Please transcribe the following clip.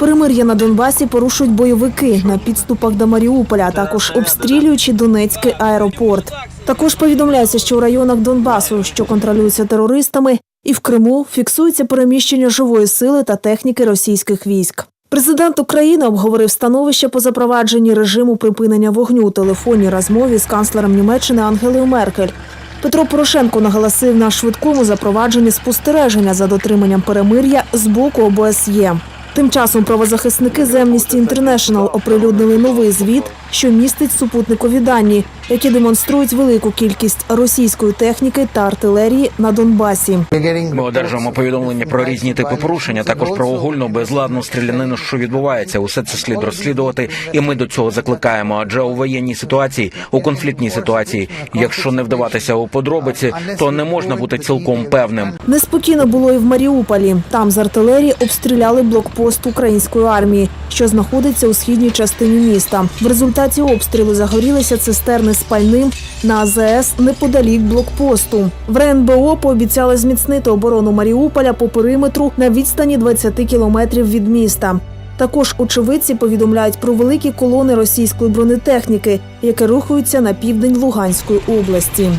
Перемир'я на Донбасі порушують бойовики на підступах до Маріуполя, а також обстрілюючи Донецький аеропорт. Також повідомляється, що у районах Донбасу, що контролюються терористами, і в Криму фіксується переміщення живої сили та техніки російських військ. Президент України обговорив становище по запровадженні режиму припинення вогню у телефонній розмові з канцлером Німеччини Ангелою Меркель. Петро Порошенко наголосив на швидкому запровадженні спостереження за дотриманням перемир'я з боку ОБСЄ. Тим часом правозахисники з Amnesty International оприлюднили новий звіт, що містить супутникові дані, які демонструють велику кількість російської техніки та артилерії на Донбасі. Ми одержуємо повідомлення про різні типи порушення, також про огульну безладну стрілянину, що відбувається. Усе це слід розслідувати, і ми до цього закликаємо. Адже у воєнній ситуації, у конфліктній ситуації, якщо не вдаватися у подробиці, то не можна бути цілком певним. Неспокійно було і в Маріуполі. Там з артилерії обстріляли блокпост української армії, що знаходиться у східній частині міста. В результаті обстрілу загорілися цистерни з пальним на АЗС неподалік блокпосту. В РНБО пообіцяли зміцнити оборону Маріуполя по периметру на відстані 20 кілометрів від міста. Також очевидці повідомляють про великі колони російської бронетехніки, які рухаються на південь Луганської області.